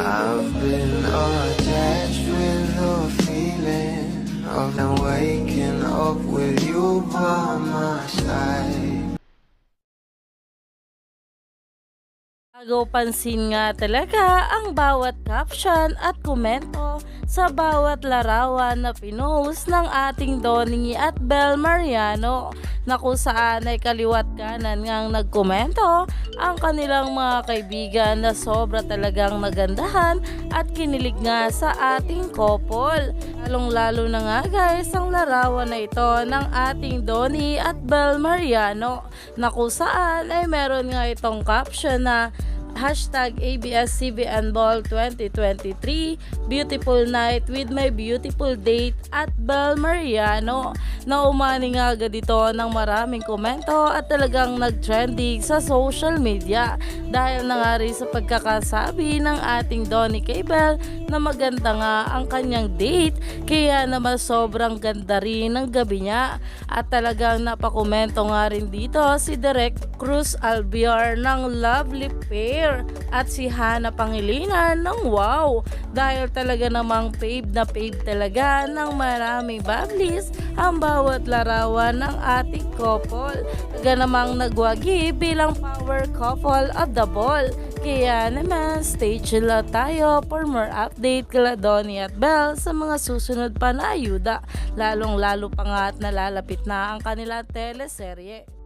I've been attached with the feeling of now waking up with you by my side. Agaw pansin nga talaga ang bawat caption at komento sa bawat larawan na pinost ng ating Donnie at Bel Mariano na kung saan ay kaliwat kanan ngang nagkomento ang kanilang mga kaibigan na sobra talagang nagandahan at kinilig nga sa ating couple. Lalong lalo na nga guys ang larawan na ito ng ating Donnie at Bel Mariano na kung saan ay meron nga itong caption na Hashtag ABS-CBN Ball 2023 Beautiful night with my beautiful date at Bel Mariano na umani nga agad ito ng maraming komento at talagang nag-trending sa social media. Dahil na nga rin sa pagkakasabi ng ating Donnie kay Bel na maganda nga ang kanyang date kaya naman sobrang ganda rin ng gabi niya. At talagang napakomento nga rin dito si Direk Cruz Albiar ng Lovely Pair at si Hana Pangilinan ng Wow. Dahil talaga namang fave na fave talaga ng maraming bablis ang bawat larawan ng ating couple. Talaga namang nagwagi bilang power couple of the ball. Kaya naman, stay chill lang tayo for more update kala Donnie at Belle sa mga susunod pa na ayuda. Lalong lalo pa nga at nalalapit na ang kanilang teleserye.